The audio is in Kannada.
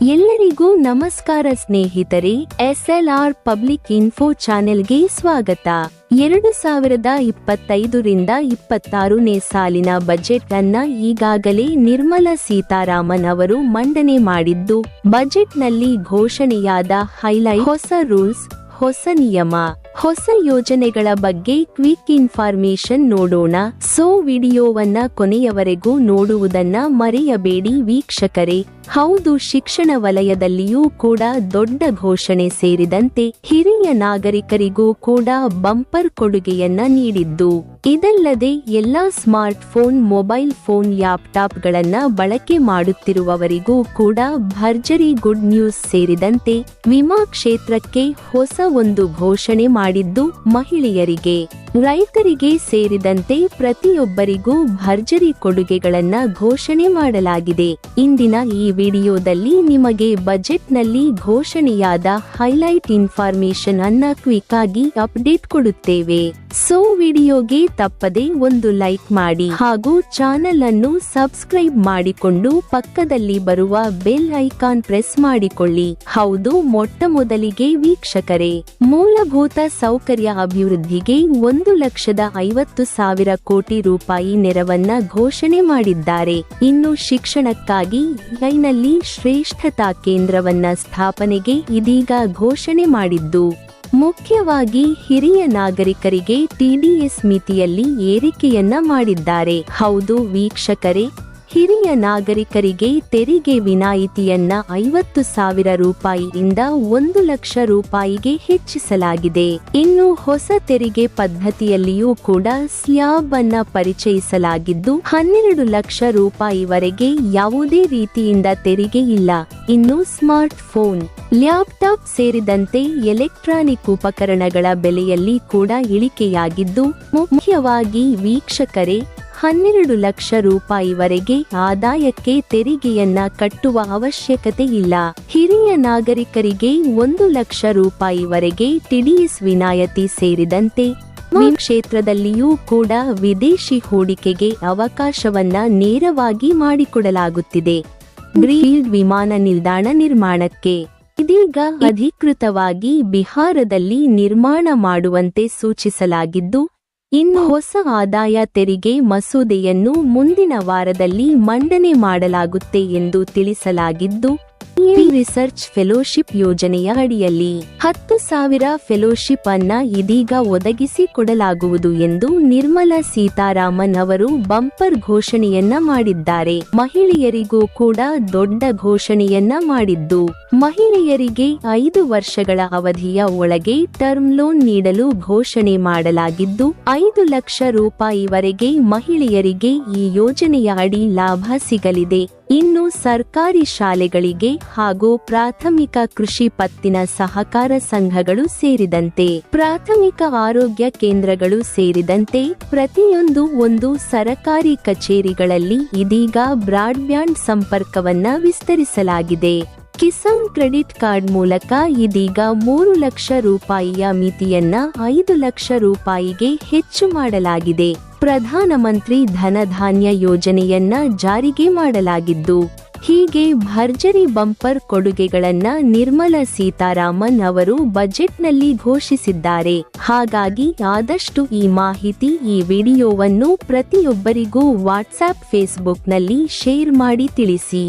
ಎಲ್ಲರಿಗೂ ನಮಸ್ಕಾರ ಸ್ನೇಹಿತರೆ, ಎಸ್ಎಲ್ಆರ್ ಪಬ್ಲಿಕ್ ಇನ್ಫೋ ಚಾನೆಲ್ಗೆ ಸ್ವಾಗತ. ಎರಡು ಸಾವಿರದ ಇಪ್ಪತ್ತೈದರಿಂದ ಇಪ್ಪತ್ತಾರನೇ ಸಾಲಿನ ಬಜೆಟ್ ಅನ್ನ ಈಗಾಗಲೇ ನಿರ್ಮಲಾ ಸೀತಾರಾಮನ್ ಅವರು ಮಂಡನೆ ಮಾಡಿದ್ದು, ಬಜೆಟ್ನಲ್ಲಿ ಘೋಷಣೆಯಾದ ಹೈಲೈಟ್ ಹೊಸ ರೂಲ್ಸ್, ಹೊಸ ನಿಯಮ, ಹೊಸ ಯೋಜನೆಗಳ ಬಗ್ಗೆ ಕ್ವಿಕ್ ಇನ್ಫಾರ್ಮೇಶನ್ ನೋಡೋಣ. ಸೋ ವಿಡಿಯೋವನ್ನ ಕೊನೆಯವರೆಗೂ ನೋಡುವುದನ್ನ ಮರೆಯಬೇಡಿ ವೀಕ್ಷಕರೇ. ಹೌದು, ಶಿಕ್ಷಣ ವಲಯದಲ್ಲಿಯೂ ಕೂಡ ದೊಡ್ಡ ಘೋಷಣೆ ಸೇರಿದಂತೆ ಹಿರಿಯ ನಾಗರಿಕರಿಗೂ ಕೂಡ ಬಂಪರ್ ಕೊಡುಗೆಯನ್ನ ನೀಡಿದ್ದು. ಇದಲ್ಲದೆ, ಎಲ್ಲಾ ಸ್ಮಾರ್ಟ್ ಫೋನ್ ಮೊಬೈಲ್ ಫೋನ್ ಲ್ಯಾಪ್ಟಾಪ್ಗಳನ್ನ ಬಳಕೆ ಮಾಡುತ್ತಿರುವವರಿಗೂ ಕೂಡ ಭರ್ಜರಿ ಗುಡ್ ನ್ಯೂಸ್ ಸೇರಿದಂತೆ ವಿಮಾ ಕ್ಷೇತ್ರಕ್ಕೆ ಹೊಸ ಒಂದು ಘೋಷಣೆ ಮಾಡಿದ್ದು ಮಹಿಳೆಯರಿಗೆ. ರೈತರಿಗೆ ಸೇರಿದಂತೆ ಪ್ರತಿಯೊಬ್ಬರಿಗೂ ಭರ್ಜರಿ ಕೊಡುಗೆಗಳನ್ನ ಘೋಷಣೆ ಮಾಡಲಾಗಿದೆ. ಇಂದಿನ ಈ ವಿಡಿಯೋದಲ್ಲಿ ನಿಮಗೆ ಬಜೆಟ್ನಲ್ಲಿ ಘೋಷಣೆಯಾದ ಹೈಲೈಟ್ ಇನ್ಫಾರ್ಮೇಶನ್ ಅನ್ನ ಕ್ವಿಕ್ ಆಗಿ ಅಪ್ಡೇಟ್ ಕೊಡುತ್ತೇವೆ. ಸೊ ವಿಡಿಯೋಗೆ ತಪ್ಪದೆ ಒಂದು ಲೈಕ್ ಮಾಡಿ ಹಾಗೂ ಚಾನೆಲ್ ಅನ್ನು ಸಬ್ಸ್ಕ್ರೈಬ್ ಮಾಡಿಕೊಂಡು ಪಕ್ಕದಲ್ಲಿ ಬರುವ ಬೆಲ್ ಐಕಾನ್ ಪ್ರೆಸ್ ಮಾಡಿಕೊಳ್ಳಿ. ಹೌದು, ಮೊಟ್ಟ ಮೊದಲಿಗೆ ವೀಕ್ಷಕರೇ. ಮೂಲಭೂತ ಸೌಕರ್ಯ ಅಭಿವೃದ್ಧಿಗೆ ಒಂದು ಲಕ್ಷದ ಐವತ್ತು ಸಾವಿರ ಕೋಟಿ ರೂಪಾಯಿ ನೆರವನ್ನ ಘೋಷಣೆ ಮಾಡಿದ್ದಾರೆ. ಇನ್ನು ಶಿಕ್ಷಣಕ್ಕಾಗಿ ಐನಲ್ಲಿ ಶ್ರೇಷ್ಠತಾ ಕೇಂದ್ರವನ್ನ ಸ್ಥಾಪನೆಗೆ ಇದೀಗ ಘೋಷಣೆ ಮಾಡಿದ್ದು. ಮುಖ್ಯವಾಗಿ ಹಿರಿಯ ನಾಗರಿಕರಿಗೆ ಟಿಡಿಎಸ್ ಮಿತಿಯಲ್ಲಿ ಏರಿಕೆಯನ್ನ ಮಾಡಿದ್ದಾರೆ. ಹೌದು ವೀಕ್ಷಕರೇ ಹಿರಿಯ ನಾಗರಿಕರಿಗೆ ತೆರಿಗೆ ವಿನಾಯಿತಿಯನ್ನ ಐವತ್ತು ಸಾವಿರ ರೂಪಾಯಿಯಿಂದ ಒಂದು ಲಕ್ಷ ರೂಪಾಯಿಗೆ ಹೆಚ್ಚಿಸಲಾಗಿದೆ. ಇನ್ನು ಹೊಸ ತೆರಿಗೆ ಪದ್ಧತಿಯಲ್ಲಿಯೂ ಕೂಡ ಸ್ಲ್ಯಾಬ್ ಅನ್ನ ಪರಿಚಯಿಸಲಾಗಿದ್ದು, ಹನ್ನೆರಡು ಲಕ್ಷ ರೂಪಾಯಿವರೆಗೆ ಯಾವುದೇ ರೀತಿಯಿಂದ ತೆರಿಗೆ ಇಲ್ಲ. ಇನ್ನು ಸ್ಮಾರ್ಟ್ ಫೋನ್ ಲ್ಯಾಪ್ಟಾಪ್ ಸೇರಿದಂತೆ ಎಲೆಕ್ಟ್ರಾನಿಕ್ ಉಪಕರಣಗಳ ಬೆಲೆಯಲ್ಲಿ ಕೂಡ ಇಳಿಕೆಯಾಗಿದ್ದು ಮುಖ್ಯವಾಗಿ ವೀಕ್ಷಕರೇ ಹನ್ನೆರಡು ಲಕ್ಷ ರೂಪಾಯಿವರೆಗೆ ಆದಾಯಕ್ಕೆ ತೆರಿಗೆಯನ್ನ ಕಟ್ಟುವ ಅವಶ್ಯಕತೆ ಇಲ್ಲ. ಹಿರಿಯ ನಾಗರಿಕರಿಗೆ ಒಂದು ಲಕ್ಷ ರೂಪಾಯಿವರೆಗೆ ಟಿಡಿಎಸ್ ವಿನಾಯಿತಿ ಸೇರಿದಂತೆ ಕ್ಷೇತ್ರದಲ್ಲಿಯೂ ಕೂಡ ವಿದೇಶಿ ಹೂಡಿಕೆಗೆ ಅವಕಾಶವನ್ನ ನೇರವಾಗಿ ಮಾಡಿಕೊಡಲಾಗುತ್ತಿದೆ. ಗ್ರೀಫೀಲ್ಡ್ ವಿಮಾನ ನಿಲ್ದಾಣ ನಿರ್ಮಾಣಕ್ಕೆ ಇದೀಗ ಅಧಿಕೃತವಾಗಿ ಬಿಹಾರದಲ್ಲಿ ನಿರ್ಮಾಣ ಮಾಡುವಂತೆ ಸೂಚಿಸಲಾಗಿದ್ದು ಇನ್ನು ಹೊಸ ಆದಾಯ ತೆರಿಗೆ ಮಸೂದೆಯನ್ನು ಮುಂದಿನ ವಾರದಲ್ಲಿ ಮಂಡನೆ ಮಾಡಲಾಗುತ್ತೆ ಎಂದು ತಿಳಿಸಲಾಗಿದ್ದು ರಿಸರ್ಚ್ ಫೆಲೋಶಿಪ್ ಯೋಜನೆಯ ಅಡಿಯಲ್ಲಿ ಹತ್ತು ಸಾವಿರ ಫೆಲೋಶಿಪ್ ಅನ್ನ ಇದೀಗ ಒದಗಿಸಿಕೊಡಲಾಗುವುದು ಎಂದು ನಿರ್ಮಲಾ ಸೀತಾರಾಮನ್ ಅವರು ಬಂಪರ್ ಘೋಷಣೆಯನ್ನ ಮಾಡಿದ್ದಾರೆ. ಮಹಿಳೆಯರಿಗೂ ಕೂಡ ದೊಡ್ಡ ಘೋಷಣೆಯನ್ನ ಮಾಡಿದ್ದು. ಮಹಿಳೆಯರಿಗೆ ಐದು ವರ್ಷಗಳ ಅವಧಿಯ ಒಳಗೆ ಟರ್ಮ್ ಲೋನ್ ನೀಡಲು ಘೋಷಣೆ ಮಾಡಲಾಗಿದ್ದು, ಐದು ಲಕ್ಷ ರೂಪಾಯಿವರೆಗೆ ಮಹಿಳೆಯರಿಗೆ ಈ ಯೋಜನೆಯ ಅಡಿ ಲಾಭ ಸಿಗಲಿದೆ. ಇನ್ನು ಸರ್ಕಾರಿ ಶಾಲೆಗಳಿಗೆ ಹಾಗೂ ಪ್ರಾಥಮಿಕ ಕೃಷಿ ಪತ್ತಿನ ಸಹಕಾರ ಸಂಘಗಳು ಸೇರಿದಂತೆ ಪ್ರಾಥಮಿಕ ಆರೋಗ್ಯ ಕೇಂದ್ರಗಳು ಸೇರಿದಂತೆ ಪ್ರತಿಯೊಂದು ಒಂದು ಸರಕಾರಿ ಕಚೇರಿಗಳಲ್ಲಿ ಇದೀಗ ಬ್ರಾಡ್ಬ್ಯಾಂಡ್ ಸಂಪರ್ಕವನ್ನ ವಿಸ್ತರಿಸಲಾಗಿದೆ. ಕಿಸಾನ್ ಕ್ರೆಡಿಟ್ ಕಾರ್ಡ್ ಮೂಲಕ ಇದೀಗ ಮೂರು ಲಕ್ಷ ರೂಪಾಯಿಯ ಮಿತಿಯನ್ನ ಐದು ಲಕ್ಷ ರೂಪಾಯಿಗೆ ಹೆಚ್ಚು ಮಾಡಲಾಗಿದೆ. ಪ್ರಧಾನಮಂತ್ರಿ ಧನಧಾನ್ಯ ಯೋಜನೆಯನ್ನ ಜಾರಿಗೆ ಮಾಡಲಾಗಿದ್ದು, ಹೀಗೆ ಭರ್ಜರಿ ಬಂಪರ್ ಕೊಡುಗೆಗಳನ್ನ ನಿರ್ಮಲಾ ಸೀತಾರಾಮನ್ ಅವರು ಬಜೆಟ್ನಲ್ಲಿ ಘೋಷಿಸಿದ್ದಾರೆ. ಹಾಗಾಗಿ ಆದಷ್ಟು ಈ ಮಾಹಿತಿ ಈ ವಿಡಿಯೋವನ್ನು ಪ್ರತಿಯೊಬ್ಬರಿಗೂ ವಾಟ್ಸ್ಆಪ್ ಫೇಸ್ಬುಕ್ನಲ್ಲಿ ಶೇರ್ ಮಾಡಿ ತಿಳಿಸಿ.